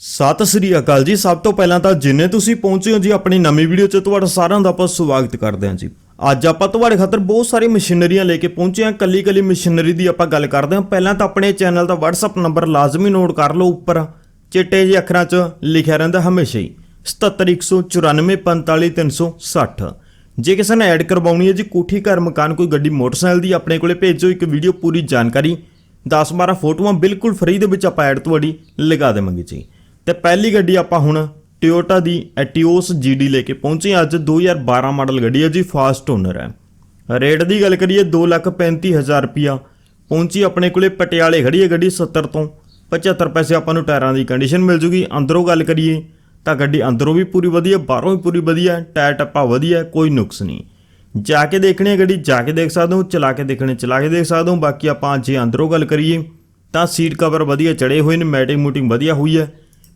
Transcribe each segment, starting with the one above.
ਸਤਿ ਸ੍ਰੀ ਅਕਾਲ ਜੀ। ਸਭ ਤੋਂ ਪਹਿਲਾਂ ਤਾਂ ਜਿੰਨੇ ਤੁਸੀਂ ਪਹੁੰਚੇ ਹੋ ਜੀ ਆਪਣੀ ਨਵੀਂ ਵੀਡੀਓ 'ਚ, ਤੁਹਾਡਾ ਸਾਰਿਆਂ ਦਾ ਆਪਾਂ ਸਵਾਗਤ ਕਰਦੇ ਹਾਂ ਜੀ। ਅੱਜ ਆਪਾਂ ਤੁਹਾਡੇ ਖਾਤਰ ਬਹੁਤ ਸਾਰੀ ਮਸ਼ੀਨਰੀਆਂ ਲੈ ਕੇ ਪਹੁੰਚੇ ਹਾਂ। ਕੱਲੀ ਕੱਲੀ ਮਸ਼ੀਨਰੀ ਦੀ ਆਪਾਂ ਗੱਲ ਕਰਦੇ ਹਾਂ। ਪਹਿਲਾਂ ਤਾਂ ਆਪਣੇ ਚੈਨਲ ਦਾ WhatsApp ਨੰਬਰ ਲਾਜ਼ਮੀ ਨੋਟ ਕਰ ਲਓ ਉੱਪਰ। ਚਿੱਟੇ ਜਿਹੇ ਅੱਖਰਾਂ 'ਚ ਲਿਖਿਆ ਰਹਿੰਦਾ ਹਮੇਸ਼ਾ ਹੀ। 7714945360 ਜੇ ਕਿਸੇ ਨੇ ਐਡ ਕਰਵਾਉਣੀ ਹੈ ਜੀ, ਕੋਠੀ, ਘਰ, ਮਕਾਨ, ਕੋਈ ਗੱਡੀ, ਮੋਟਰਸਾਈਕਲ ਦੀ, ਆਪਣੇ ਕੋਲੇ ਭੇਜੋ ਇੱਕ ਵੀਡੀਓ ਪੂਰੀ ਜਾਣਕਾਰੀ। 10-12 ਫੋਟੋਆਂ ਬਿਲਕੁਲ ਫ੍ਰੀ ਦੇ ਵਿੱਚ ਆਪਾਂ ਐਡ ਤੁਹਾਡੀ ਲਗਾ ਦੇਵਾਂਗੇ ਜੀ। ਤੇ ਪਹਿਲੀ ਗੱਡੀ ਆਪਾਂ ਹੁਣ ਟੋਯੋਟਾ ਦੀ ਐਟੀਓਸ GD ਲੈ ਕੇ ਪਹੁੰਚੇ ਹਾਂ। ਅੱਜ 2012 ਮਾਡਲ ਗੱਡੀ ਹੈ ਜੀ ਫਾਸਟ ਓਨਰ ਹੈ। ਰੇਟ ਦੀ ਗੱਲ ਕਰੀਏ 235000 ਰੁਪਿਆ ਪਹੁੰਚੀ ਆਪਣੇ ਕੋਲੇ। ਪਟਿਆਲੇ ਖੜੀ ਹੈ ਗੱਡੀ 70 ਤੋਂ 75 ਪੈਸੇ ਆਪਾਂ ਨੂੰ ਟਾਇਰਾਂ ਦੀ ਕੰਡੀਸ਼ਨ ਮਿਲ ਜੂਗੀ। ਅੰਦਰੋਂ ਗੱਲ ਕਰੀਏ ਤਾਂ ਗੱਡੀ ਅੰਦਰੋਂ ਵੀ ਪੂਰੀ ਵਧੀਆ, ਬਾਹਰੋਂ ਵੀ ਪੂਰੀ ਵਧੀਆ ਟਾਇਰ ਟੱਪਾ ਵਧੀਆ ਕੋਈ ਨੁਕਸ ਨਹੀਂ। ਜਾ ਕੇ ਦੇਖਣੀ ਹੈ ਗੱਡੀ, ਜਾ ਕੇ ਦੇਖ ਸਕਦੇ ਹੋ, ਚਲਾ ਕੇ ਦੇਖਣੇ, ਚਲਾ ਕੇ ਦੇਖ ਸਕਦੇ ਹੋ। ਬਾਕੀ ਆਪਾਂ ਜੇ ਅੰਦਰੋਂ ਗੱਲ ਕਰੀਏ ਤਾਂ ਸੀਟ ਕਵਰ ਵਧੀਆ, ਚੜੇ ਹੋਏ ਨੇ ਮੈਟਿੰਗ ਮੂਟਿੰਗ ਵਧੀਆ ਹੋਈ ਹੈ।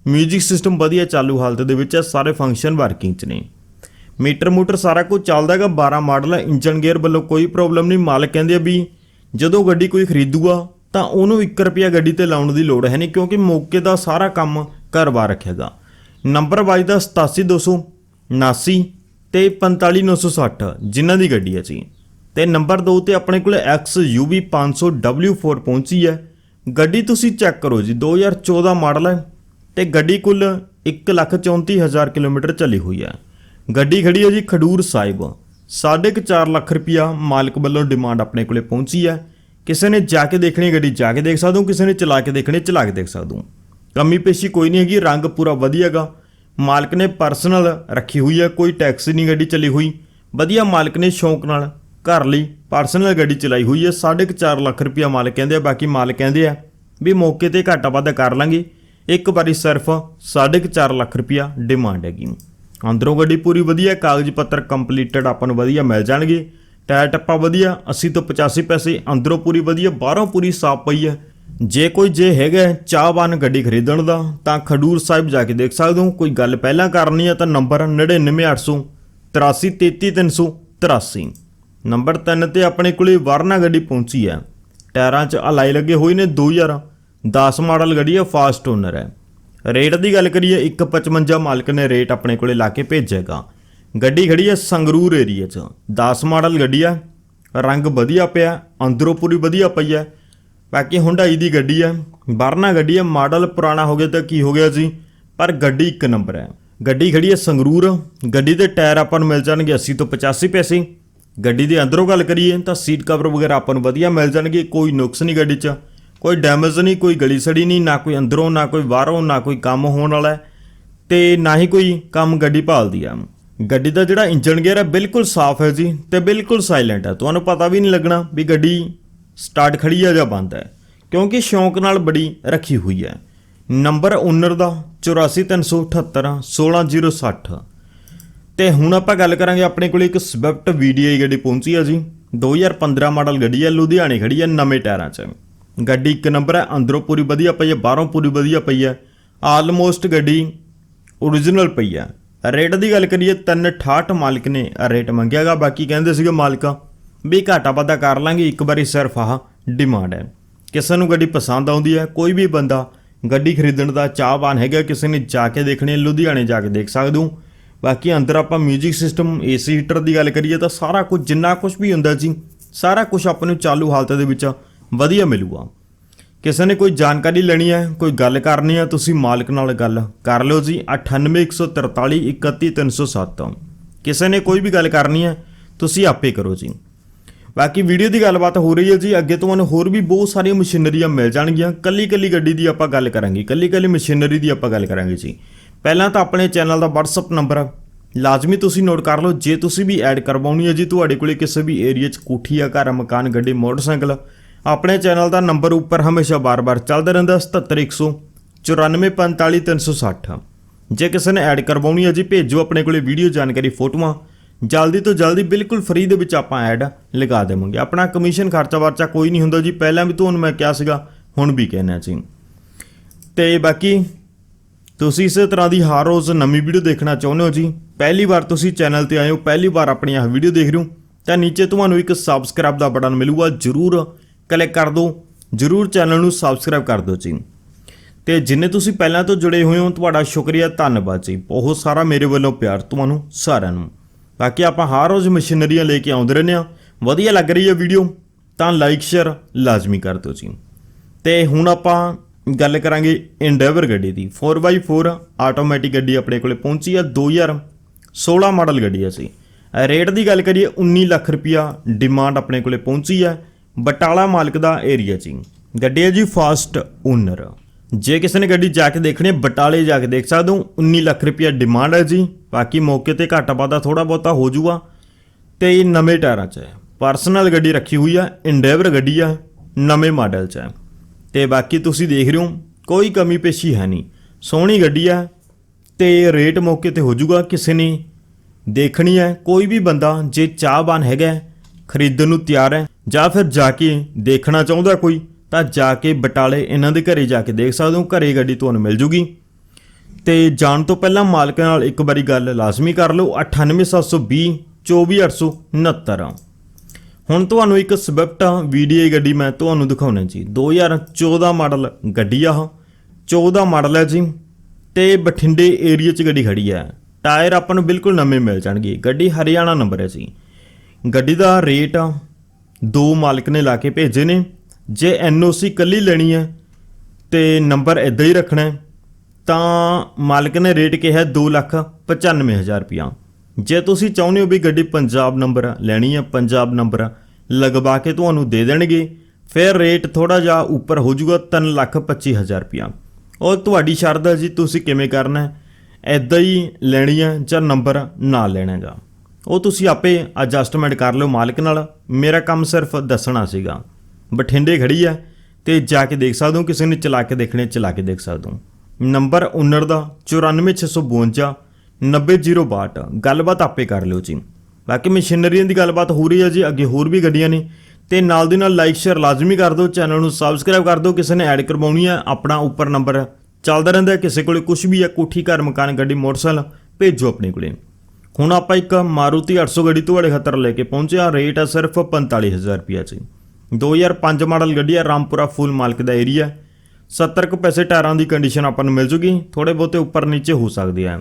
ਮਿਊਜ਼ਿਕ ਸਿਸਟਮ ਵਧੀਆ ਚਾਲੂ ਹਾਲਤ ਦੇ ਵਿੱਚ ਹੈ, ਸਾਰੇ ਫੰਕਸ਼ਨ ਵਰਕਿੰਗ 'ਚ ਨੇ। ਮੀਟਰ ਮੂਟਰ ਸਾਰਾ ਕੁਝ ਚੱਲਦਾ ਹੈਗਾ 12 ਮਾਡਲ ਹੈ ਇੰਜਨ ਗੇਅਰ ਵੱਲੋਂ ਕੋਈ ਪ੍ਰੋਬਲਮ ਨਹੀਂ, ਮਾਲਕ ਕਹਿੰਦੇ ਆ ਵੀ ਜਦੋਂ ਗੱਡੀ ਕੋਈ ਖਰੀਦੂਗਾ, ਤਾਂ ਉਹਨੂੰ 1 ਰੁਪਿਆ ਗੱਡੀ ਤੇ ਲਾਉਣ ਦੀ ਲੋੜ ਹੈ ਨਹੀਂ, ਕਿਉਂਕਿ ਮੌਕੇ ਦਾ ਸਾਰਾ ਕੰਮ ਕਰਵਾ ਰੱਖੇਗਾ ਨੰਬਰ ਵੱਜਦਾ 87279 ਤੇ 45960 ਜਿਨ੍ਹਾਂ ਦੀ ਗੱਡੀ ਹੈ ਜੀ। ਤੇ ਨੰਬਰ 2 ਤੇ ਆਪਣੇ ਕੋਲ XUV 500 W4 ਪਹੁੰਚੀ ਹੈ। ਗੱਡੀ ਤੁਸੀਂ ਚੈੱਕ ਕਰੋ ਜੀ 2014 ਮਾਡਲ ਹੈ। ਤੇ ਗੱਡੀ ਕੁੱਲ 134000 ਕਿਲੋਮੀਟਰ ਚੱਲੀ ਹੋਈ ਹੈ। ਗੱਡੀ ਖੜੀ ਹੈ ਜੀ ਖਡੂਰ ਸਾਹਿਬ। 4.5 ਲੱਖ ਰੁਪਿਆ ਮਾਲਕ ਵੱਲੋਂ ਡਿਮਾਂਡ ਆਪਣੇ ਕੋਲੇ ਪਹੁੰਚੀ ਹੈ। ਕਿਸੇ ਨੇ ਜਾ ਕੇ ਦੇਖਣੀ ਗੱਡੀ, ਜਾ ਕੇ ਦੇਖ ਸਕਦੇ ਕਿਸੇ ਨੇ ਚਲਾ ਕੇ ਦੇਖਣੀ ਚਲਾ ਕੇ ਦੇਖ ਸਕਦੇ ਕਮੀ ਪੇਸ਼ੀ ਕੋਈ ਨਹੀਂ ਹੈਗੀ, ਰੰਗ ਪੂਰਾ ਵਧੀਆਗਾ। ਮਾਲਕ ਨੇ ਪਰਸਨਲ ਰੱਖੀ ਹੋਈ ਹੈ, ਕੋਈ ਟੈਕਸੀ ਨਹੀਂ ਗੱਡੀ ਚਲੀ ਹੋਈ। ਵਧੀਆ ਮਾਲਕ ਨੇ ਸ਼ੌਂਕ ਨਾਲ ਘਰ ਲਈ ਪਰਸਨਲ ਗੱਡੀ ਚਲਾਈ ਹੋਈ ਹੈ। 4.5 ਲੱਖ ਰੁਪਿਆ ਮਾਲਕ ਕਹਿੰਦੇ ਆ, ਬਾਕੀ ਮਾਲਕ ਕਹਿੰਦੇ ਆ ਵੀ ਮੌਕੇ ਤੇ ਘਾਟਾ ਵਾਧਾ ਕਰ ਲਾਂਗੇ। ਇੱਕ ਵਾਰੀ ਸਿਰਫ 4.5 ਲੱਖ ਰੁਪਿਆ ਡਿਮਾਂਡ ਹੈਗੀ ਅੰਦਰੋਂ ਗੱਡੀ ਪੂਰੀ ਵਧੀਆ, ਕਾਗਜ਼ ਪੱਤਰ ਕੰਪਲੀਟਡ ਆਪਾਂ ਨੂੰ ਵਧੀਆ ਮਿਲ ਜਾਣਗੇ। ਟਾਇਰ ਟੱਪਾ ਵਧੀਆ 80 ਤੋਂ 85 ਪੈਸੇ ਅੰਦਰੋਂ ਪੂਰੀ ਵਧੀਆ, ਬਾਹਰੋਂ ਪੂਰੀ ਸਾਫ਼ ਪਈ ਹੈ। ਜੇ ਕੋਈ ਜੇ ਹੈਗਾ ਚਾਹਵਾਨ ਗੱਡੀ ਖਰੀਦਣ ਦਾ, ਤਾਂ ਖਡੂਰ ਸਾਹਿਬ ਜਾ ਕੇ ਦੇਖ ਸਕਦੇ ਹੋ। ਕੋਈ ਗੱਲ ਪਹਿਲਾਂ ਕਰਨੀ ਹੈ ਤਾਂ ਨੰਬਰ 99800 8333383 ਨੰਬਰ 3 ਤੇ ਆਪਣੇ ਕੋਲੇ ਵਰਨਾ ਗੱਡੀ ਪਹੁੰਚੀ ਹੈ। ਟਾਇਰਾਂ 'ਚ ਅਲਾਈ ਲੱਗੇ ਹੋਏ ਨੇ 2010 ਮਾਡਲ ਗੱਡੀ ਹੈ ਫਾਸਟ ਓਨਰ ਹੈ। ਰੇਟ ਦੀ ਗੱਲ ਕਰੀਏ 155 ਮਾਲਕ ਨੇ ਰੇਟ ਆਪਣੇ ਕੋਲੇ ਲਾ ਕੇ ਭੇਜੇਗਾ। ਗੱਡੀ ਖੜੀ ਹੈ ਸੰਗਰੂਰ ਏਰੀਆ 'ਚ। 10 ਮਾਡਲ ਗੱਡੀ ਆ, ਰੰਗ ਵਧੀਆ ਪਿਆ, ਅੰਦਰੋਂ ਪੂਰੀ ਵਧੀਆ ਪਈ ਹੈ। ਬਾਕੀ ਹੁੰਡਾਈ ਦੀ ਗੱਡੀ ਹੈ ਵਰਨਾ ਗੱਡੀ ਹੈ ਮਾਡਲ ਪੁਰਾਣਾ ਹੋ ਗਿਆ ਤਾਂ ਕੀ ਹੋ ਗਿਆ ਜੀ? ਪਰ ਗੱਡੀ ਇੱਕ ਨੰਬਰ ਹੈ। ਗੱਡੀ ਖੜੀ ਹੈ ਸੰਗਰੂਰ। ਗੱਡੀ ਦੇ ਟਾਇਰ ਆਪਾਂ ਨੂੰ ਮਿਲ ਜਾਣਗੇ 80 ਤੋਂ 85 ਪੈਸੇ। ਗੱਡੀ ਦੇ ਅੰਦਰੋਂ ਗੱਲ ਕਰੀਏ ਤਾਂ ਸੀਟ ਕਵਰ ਵਗੈਰਾ ਆਪਾਂ ਨੂੰ ਵਧੀਆ ਮਿਲ ਜਾਣਗੇ, ਕੋਈ ਨੁਕਸ ਨਹੀਂ ਗੱਡੀ 'ਚ। ਕੋਈ ਡੈਮੇਜ ਨਹੀਂ, ਕੋਈ ਗਲੀ ਸੜੀ ਨਹੀਂ, ਨਾ ਕੋਈ ਅੰਦਰੋਂ, ਨਾ ਕੋਈ ਬਾਹਰੋਂ, ਨਾ ਕੋਈ ਕੰਮ ਹੋਣ ਵਾਲਾ ਹੈ ਤੇ ਨਾ ਹੀ ਕੋਈ ਕੰਮ ਗੱਡੀ ਭਾਲਦੀ ਆ। ਗੱਡੀ ਦਾ ਜਿਹੜਾ ਇੰਜਨ ਗੇਅਰ ਹੈ ਬਿਲਕੁਲ ਸਾਫ਼ ਹੈ ਜੀ ਤੇ ਬਿਲਕੁਲ ਸਾਇਲੈਂਟ ਹੈ ਤੁਹਾਨੂੰ ਪਤਾ ਵੀ ਨਹੀਂ ਲੱਗਣਾ ਵੀ ਗੱਡੀ ਸਟਾਰਟ ਖੜੀ ਹੈ ਜਾਂ ਬੰਦ ਹੈ, ਕਿਉਂਕਿ ਸ਼ੌਂਕ ਨਾਲ ਬੜੀ ਰੱਖੀ ਹੋਈ ਹੈ। ਨੰਬਰ ਓਨਰ ਦਾ 84378 16060 ਤੇ ਹੁਣ ਆਪਾਂ ਗੱਲ ਕਰਾਂਗੇ ਆਪਣੇ ਕੋਲ ਇੱਕ ਸਵਿਫਟ VDI ਗੱਡੀ ਪਹੁੰਚੀ ਹੈ ਜੀ 2015 ਮਾਡਲ ਗੱਡੀ ਹੈ ਲੁਧਿਆਣੇ ਖੜੀ ਹੈ ਨਵੇਂ ਟਾਇਰਾਂ 'ਚ। ਗੱਡੀ ਇੱਕ ਨੰਬਰ ਹੈ, ਅੰਦਰੋਂ ਪੂਰੀ ਵਧੀਆ ਪਈ ਹੈ, ਬਾਹਰੋਂ ਪੂਰੀ ਵਧੀਆ ਪਈ ਹੈ। ਆਲਮੋਸਟ ਗੱਡੀ ਓਰੀਜਨਲ ਪਈ ਹੈ। ਰੇਟ ਦੀ ਗੱਲ ਕਰੀਏ 368 ਮਾਲਕ ਨੇ ਰੇਟ ਮੰਗਿਆਗਾ ਬਾਕੀ ਕਹਿੰਦੇ ਸੀਗੇ ਮਾਲਕਾ, ਵੀ ਘਾਟਾ ਵਾਧਾ ਕਰ ਲਾਂਗੇ, ਇੱਕ ਵਾਰੀ ਸਿਰਫ ਆਹ ਡਿਮਾਂਡ ਹੈ। ਕਿਸੇ ਨੂੰ ਗੱਡੀ ਪਸੰਦ ਆਉਂਦੀ ਹੈ, ਕੋਈ ਵੀ ਬੰਦਾ ਗੱਡੀ ਖਰੀਦਣ ਦਾ ਚਾਹਵਾਨ ਹੈਗਾ, ਕਿਸੇ ਨੇ ਜਾ ਕੇ ਦੇਖਣੀ ਲੁਧਿਆਣੇ ਜਾ ਕੇ ਦੇਖ ਸਕਦੇ ਹੋ। ਬਾਕੀ ਅੰਦਰ ਆਪਾਂ 뮤직 ਸਿਸਟਮ ਏਸੀ ਹੀਟਰ ਦੀ ਗੱਲ ਕਰੀਏ ਤਾਂ ਸਾਰਾ ਕੁਝ ਜਿੰਨਾ ਕੁਝ ਵੀ ਹੁੰਦਾ ਜੀ ਸਾਰਾ ਕੁਝ ਆਪਾਂ ਨੂੰ ਚਾਲੂ ਹਾਲਤ ਦੇ ਵਿੱਚ ਵਧੀਆ ਮਿਲੂਗਾ। ਕਿਸੇ ਨੇ ਕੋਈ ਜਾਣਕਾਰੀ ਲੈਣੀ ਹੈ, ਕੋਈ ਗੱਲ ਕਰਨੀ ਹੈ, ਤੁਸੀਂ ਮਾਲਕ ਨਾਲ ਗੱਲ ਕਰ ਲਿਓ ਜੀ। 9814431307 ਕਿਸੇ ਨੇ ਕੋਈ ਵੀ ਗੱਲ ਕਰਨੀ ਹੈ, ਤੁਸੀਂ ਆਪੇ ਕਰੋ ਜੀ। ਬਾਕੀ ਵੀਡੀਓ ਦੀ ਗੱਲਬਾਤ ਹੋ ਰਹੀ ਹੈ ਜੀ, ਅੱਗੇ ਤੁਹਾਨੂੰ ਹੋਰ ਵੀ ਬਹੁਤ ਸਾਰੀਆਂ ਮਸ਼ੀਨਰੀਆਂ ਮਿਲ ਜਾਣਗੀਆਂ। ਕੱਲੀ ਕੱਲੀ ਗੱਡੀ ਦੀ ਆਪਾਂ ਗੱਲ ਕਰਾਂਗੇ ਕੱਲੀ ਕੱਲੀ ਮਸ਼ੀਨਰੀ ਦੀ ਆਪਾਂ ਗੱਲ ਕਰਾਂਗੇ ਜੀ। ਪਹਿਲਾਂ ਤਾਂ ਆਪਣੇ ਚੈਨਲ ਦਾ WhatsApp ਨੰਬਰ ਲਾਜ਼ਮੀ ਤੁਸੀਂ ਨੋਟ ਕਰ ਲਓ, ਜੇ ਤੁਸੀਂ ਵੀ ਐਡ ਕਰਵਾਉਣੀ ਹੈ ਜੀ, ਤੁਹਾਡੇ ਕੋਲੇ ਕਿਸੇ ਵੀ ਏਰੀਆ 'ਚ ਕੋਠੀ ਆ ਘਰ, ਮਕਾਨ, ਗੱਡੀ, ਮੋਟਰਸਾਈਕਲ ਆਪਣੇ ਚੈਨਲ ਦਾ ਨੰਬਰ ਉੱਪਰ ਹਮੇਸ਼ਾ ਬਾਰ-ਬਾਰ ਚੱਲਦਾ ਰਹਿੰਦਾ 77100 9455360 ਜੇ ਕਿਸੇ ਨੇ ਐਡ ਕਰਵਾਉਣੀ ਹੈ ਜੀ, ਭੇਜੋ ਆਪਣੇ ਕੋਲੇ ਵੀਡੀਓ ਜਾਣਕਾਰੀ ਫੋਟੋਆਂ। ਜਲਦੀ ਤੋਂ ਜਲਦੀ ਬਿਲਕੁਲ ਫ੍ਰੀ ਦੇ ਵਿੱਚ ਆਪਾਂ ਐਡ ਲਗਾ ਦੇਵਾਂਗੇ। ਆਪਣਾ ਕਮਿਸ਼ਨ ਖਰਚਾ ਵਰਚਾ ਕੋਈ ਨਹੀਂ ਹੁੰਦਾ ਜੀ, ਪਹਿਲਾਂ ਵੀ ਤੁਹਾਨੂੰ ਮੈਂ ਕਿਹਾ ਸੀਗਾ, ਹੁਣ ਵੀ ਕਹਿਣਾ ਜੀ। ਤੇ ਬਾਕੀ, ਤੁਸੀਂ ਇਸੇ ਤਰ੍ਹਾਂ ਦੀ ਹਰ ਰੋਜ਼ ਨਵੀਂ ਵੀਡੀਓ ਦੇਖਣਾ ਚਾਹੁੰਦੇ ਹੋ ਜੀ, ਪਹਿਲੀ ਵਾਰ ਤੁਸੀਂ ਚੈਨਲ ਤੇ ਆਏ ਹੋ, ਪਹਿਲੀ ਵਾਰ ਆਪਣੀ ਆਹ ਵੀਡੀਓ ਦੇਖ ਰਹੇ ਹੋ, ਤਾਂ ਨੀਚੇ ਤੁਹਾਨੂੰ ਇੱਕ ਸਬਸਕ੍ਰਾਈਬ ਦਾ ਬਟਨ ਮਿਲੂਗਾ, ਜਰੂਰ ਕਲਿੱਕ ਕਰ ਦਿਓ ਜਰੂਰ ਚੈਨਲ ਨੂੰ ਸਬਸਕ੍ਰਾਈਬ ਕਰ ਦਿਓ ਜੀ। ਤੇ ਜਿੰਨੇ ਤੁਸੀਂ ਪਹਿਲਾਂ ਤੋਂ ਜੁੜੇ ਹੋਏ ਹੋ, ਤੁਹਾਡਾ ਸ਼ੁਕਰੀਆ, ਧੰਨਵਾਦ ਜੀ। ਬਹੁਤ ਸਾਰਾ ਮੇਰੇ ਵੱਲੋਂ ਪਿਆਰ ਤੁਹਾਨੂੰ ਸਾਰਿਆਂ ਨੂੰ। ਬਾਕੀ ਆਪਾਂ ਹਰ ਰੋਜ਼ ਮਸ਼ੀਨਰੀਆਂ ਲੈ ਕੇ ਆਉਂਦੇ ਰਹਿੰਦੇ ਆ ਵਧੀਆ ਲੱਗ ਰਹੀ ਹੈ ਵੀਡੀਓ ਤਾਂ ਲਾਈਕ ਸ਼ੇਅਰ ਲਾਜ਼ਮੀ ਕਰ ਦਿਓ ਜੀ। ਤੇ ਹੁਣ ਆਪਾਂ ਗੱਲ ਕਰਾਂਗੇ ਇੰਡੈਵਰ ਗੱਡੀ ਦੀ। 4x4 ਆਟੋਮੈਟਿਕ ਗੱਡੀ ਆਪਣੇ ਕੋਲੇ ਪਹੁੰਚੀ ਆ 2016 ਮਾਡਲ ਗੱਡੀ ਆ ਸੀ ਰੇਟ ਦੀ ਗੱਲ ਕਰੀਏ 19 ਲੱਖ ਰੁਪਿਆ ਡਿਮਾਂਡ ਆਪਣੇ ਕੋਲੇ ਪਹੁੰਚੀ ਹੈ। ਬਟਾਲਾ ਮਾਲਕ ਦਾ ਏਰੀਆ ਜੀ ਗੱਡੀ ਹੈ ਜੀ ਫਾਸਟ ਓਨਰ ਜੇ ਕਿਸੇ ਨੇ ਗੱਡੀ ਜਾ ਕੇ ਦੇਖਣੀ ਬਟਾਲੇ ਜਾ ਕੇ ਦੇਖ ਸਕਦੇ ਹੋ। 19 ਲੱਖ ਰੁਪਿਆ ਡਿਮਾਂਡ ਹੈ ਜੀ। ਬਾਕੀ ਮੌਕੇ ਤੇ ਘਾਟਾ ਵਾਧਾ ਥੋੜਾ ਬਹੁਤਾ ਹੋ ਜਾਊਗਾ। ਤੇ ਇਹ ਨਵੇਂ ਟਾਇਰਾਂ 'ਚ ਹੈ। ਪਰਸਨਲ ਗੱਡੀ ਰੱਖੀ ਹੋਈ ਆ ਇੰਡੈਵਰ ਗੱਡੀ ਆ, ਨਵੇਂ ਮਾਡਲ 'ਚ ਹੈ। ਤੇ ਬਾਕੀ ਤੁਸੀਂ ਦੇਖ ਰਹੇ ਹੋ, ਕੋਈ ਕਮੀ ਪੇਸ਼ੀ ਹੈ ਨਹੀਂ। ਸੋਹਣੀ ਗੱਡੀ ਆ, ਤੇ ਰੇਟ ਮੌਕੇ ਤੇ ਹੋ ਜਾਊਗਾ। ਕਿਸੇ ਨੇ ਦੇਖਣੀ ਹੈ, ਕੋਈ ਵੀ ਬੰਦਾ ਜੇ ਚਾਹਵਾਨ ਹੈਗਾ ਖਰੀਦਣ ਨੂੰ ਤਿਆਰ ਹੈ। ਜਾਂ ਫਿਰ ਜਾ ਕੇ ਦੇਖਣਾ ਚਾਹੁੰਦਾ ਕੋਈ, ਤਾਂ ਜਾ ਕੇ ਬਟਾਲੇ ਇਹਨਾਂ ਦੇ ਘਰੇ ਜਾ ਕੇ ਦੇਖ ਸਕਦੇ ਹੋ, ਘਰੇ ਗੱਡੀ ਤੁਹਾਨੂੰ ਮਿਲ ਜੂਗੀ। ਤੇ ਜਾਣ ਤੋਂ ਪਹਿਲਾਂ ਮਾਲਕ ਨਾਲ ਇੱਕ ਵਾਰੀ ਗੱਲ ਲਾਜ਼ਮੀ ਕਰ ਲਓ 98720 24869 ਹੁਣ ਤੁਹਾਨੂੰ ਇੱਕ ਸਵਿਫਟ ਵੀਡੀਆਈ ਗੱਡੀ ਮੈਂ ਤੁਹਾਨੂੰ ਦਿਖਾਉਣਾ ਜੀ 2014 ਮਾਡਲ ਗੱਡੀ ਆ ਉਹ 14 ਮਾਡਲ ਹੈ ਜੀ। ਤੇ ਬਠਿੰਡੇ ਏਰੀਆ 'ਚ ਗੱਡੀ ਖੜੀ ਹੈ। ਟਾਇਰ ਆਪਾਂ ਨੂੰ ਬਿਲਕੁਲ ਨਵੇਂ ਮਿਲ ਜਾਣਗੇ। ਗੱਡੀ ਹਰਿਆਣਾ ਨੰਬਰ ਹੈ ਜੀ। ਗੱਡੀ ਦਾ ਰੇਟ ਦੋ ਮਾਲਕ ਨੇ ਲਾ ਕੇ ਭੇਜੇ ਨੇ। ਜੇ ਐਨਓਸੀ ਕੱਲੀ ਲੈਣੀ ਹੈ ਤੇ ਨੰਬਰ ਇਦਾਂ ਹੀ ਰੱਖਣਾ ਤਾਂ ਮਾਲਕ ਨੇ ਰੇਟ ਕਿਹਾ 295000 ਰੁਪਇਆ ਜੇ ਤੁਸੀਂ ਚਾਹੁੰਦੇ ਹੋ ਵੀ ਗੱਡੀ ਪੰਜਾਬ ਨੰਬਰ ਲੈਣੀ ਹੈ, ਪੰਜਾਬ ਨੰਬਰ ਲਗਵਾ ਕੇ ਤੁਹਾਨੂੰ ਦੇ ਦੇਣਗੇ, ਫਿਰ ਰੇਟ ਥੋੜਾ ਜਿਹਾ ਉੱਪਰ ਹੋ ਜਾਊਗਾ 325000 ਰੁਪਇਆ ਉਹ ਤੁਹਾਡੀ ਸ਼ਰਤ ਹੈ ਜੀ, ਤੁਸੀਂ ਕਿਵੇਂ ਕਰਨਾ ਹੈ? ਐਦਾਂ ਹੀ ਲੈਣੀ ਹੈ ਜਾਂ ਨੰਬਰ ਨਾ ਲੈਣਾ ਜਾਂ ਉਹ ਤੁਸੀਂ ਆਪੇ ਐਡਜਸਟਮੈਂਟ ਕਰ ਲਿਓ ਮਾਲਕ ਨਾਲ। ਮੇਰਾ ਕੰਮ ਸਿਰਫ ਦੱਸਣਾ ਸੀਗਾ। ਬਠਿੰਡੇ ਖੜੀ ਹੈ ਤੇ ਜਾ ਕੇ ਦੇਖ ਸਕਦੇ ਹੋ, ਕਿਸੇ ਨੇ ਚਲਾ ਕੇ ਦੇਖਣੇ, ਚਲਾ ਕੇ ਦੇਖ ਸਕਦੇ ਹੋ। ਨੰਬਰ ਓਨਰ ਦਾ 94652 90062 ਗੱਲਬਾਤ ਆਪੇ ਕਰ ਲਿਓ ਜੀ। ਬਾਕੀ ਮਸ਼ੀਨਰੀਆਂ ਦੀ ਗੱਲਬਾਤ ਹੋ ਰਹੀ ਹੈ ਜੀ, ਅੱਗੇ ਹੋਰ ਵੀ ਗੱਡੀਆਂ ਨੇ। ਤੇ ਨਾਲ ਦੀ ਨਾਲ ਲਾਈਕ ਸ਼ੇਅਰ ਲਾਜ਼ਮੀ ਕਰ ਦਿਓ, ਚੈਨਲ ਨੂੰ ਸਬਸਕ੍ਰਾਈਬ ਕਰ ਦਿਓ, ਕਿਸੇ ਨੇ ਐਡ ਕਰਵਾਉਣੀ ਹੈ ਆਪਣਾ ਉੱਪਰ ਨੰਬਰ ਚੱਲਦਾ ਰਹਿੰਦਾ ਕਿਸੇ ਕੋਲੇ ਕੁਝ ਵੀ ਹੈ ਕੋਠੀ ਘਰ, ਮਕਾਨ, ਗੱਡੀ, ਮੋਟਰਸਾਈਕਲ, ਭੇਜੋ ਆਪਣੇ ਕੋਲੇ। ਹੁਣ ਆਪਾਂ ਇੱਕ ਮਾਰੂਤੀ 800 ਗੱਡੀ ਤੁਹਾਡੇ ਖਾਤਰ ਲੈ ਕੇ ਪਹੁੰਚੇ ਆ ਰੇਟ ਹੈ ਸਿਰਫ 45000 ਰੁਪਿਆ ਜੀ। 2005 ਮਾਡਲ ਗੱਡੀ ਆ ਰਾਮਪੁਰਾ ਫੂਲ ਮਾਲਕ ਦਾ ਏਰੀਆ 70 ਕੁ ਪੈਸੇ ਟਾਇਰਾਂ ਦੀ ਕੰਡੀਸ਼ਨ ਆਪਾਂ ਨੂੰ ਮਿਲ ਜੂਗੀ। ਥੋੜੇ ਬਹੁਤੇ ਉੱਪਰ ਨੀਚੇ ਹੋ ਸਕਦੇ ਹੈ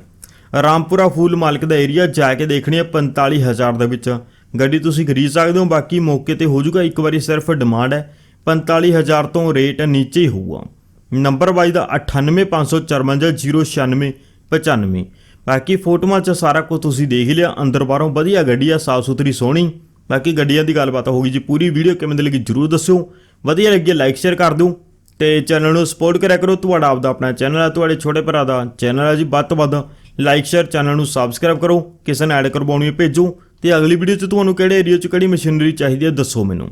ਰਾਮਪੁਰਾ ਫੂਲ ਮਾਲਕ ਦਾ ਏਰੀਆ ਜਾ ਕੇ ਦੇਖਣੀ ਹੈ 45000 ਦੇ ਵਿੱਚ। ਗੱਡੀ ਤੁਸੀਂ ਖਰੀਦ ਸਕਦੇ ਹੋ, ਬਾਕੀ ਮੌਕੇ ਤੇ ਹੋ ਜਾਊਗਾ ਇੱਕ ਵਾਰੀ ਸਿਰਫ ਡਿਮਾਂਡ ਹੈ 45000 ਤੋਂ ਰੇਟ ਨੀਚੇ ਹੀ ਹੋਊਗਾ। ਨੰਬਰ ਵਾਈਜ਼ ਦਾ 9854509695 ਬਾਕੀ ਫੋਟੋਆਂ 'ਚ ਸਾਰਾ ਕੁਝ ਤੁਸੀਂ ਦੇਖ ਲਿਆ, ਅੰਦਰ ਬਾਹਰੋਂ ਵਧੀਆ ਗੱਡੀ ਆ, ਸਾਫ਼ ਸੁਥਰੀ, ਸੋਹਣੀ। ਬਾਕੀ ਗੱਡੀਆਂ ਦੀ ਗੱਲਬਾਤ ਹੋ ਗਈ ਜੀ ਪੂਰੀ, ਵੀਡੀਓ ਕਿਵੇਂ ਦੀ ਲੱਗੀ ਜਰੂਰ ਦੱਸਿਓ। ਵਧੀਆ ਲੱਗੀ ਲਾਈਕ, ਸ਼ੇਅਰ ਕਰ ਦਿਓ। ਤੇ ਚੈਨਲ ਨੂੰ ਸਪੋਰਟ ਕਰਿਆ ਕਰੋ, ਤੁਹਾਡਾ ਆਪਦਾ ਆਪਣਾ ਚੈਨਲ ਹੈ ਤੁਹਾਡੇ ਛੋਟੇ ਭਰਾ ਦਾ ਚੈਨਲ ਹੈ ਜੀ, ਵੱਧ ਤੋਂ ਵੱਧ ਲਾਈਕ, ਸ਼ੇਅਰ, ਚੈਨਲ ਨੂੰ ਸਬਸਕ੍ਰਾਈਬ ਕਰੋ, ਕਿਸੇ ਨੇ ਐਡ ਕਰਵਾਉਣੀ ਹੈ ਭੇਜੋ। ਤੇ ਅਗਲੀ ਵੀਡੀਓ 'ਚ ਤੁਹਾਨੂੰ ਕਿਹੜੇ ਏਰੀਆ 'ਚ ਕਿਹੜੀ ਮਸ਼ੀਨਰੀ ਚਾਹੀਦੀ ਹੈ ਦੱਸੋ ਮੈਨੂੰ।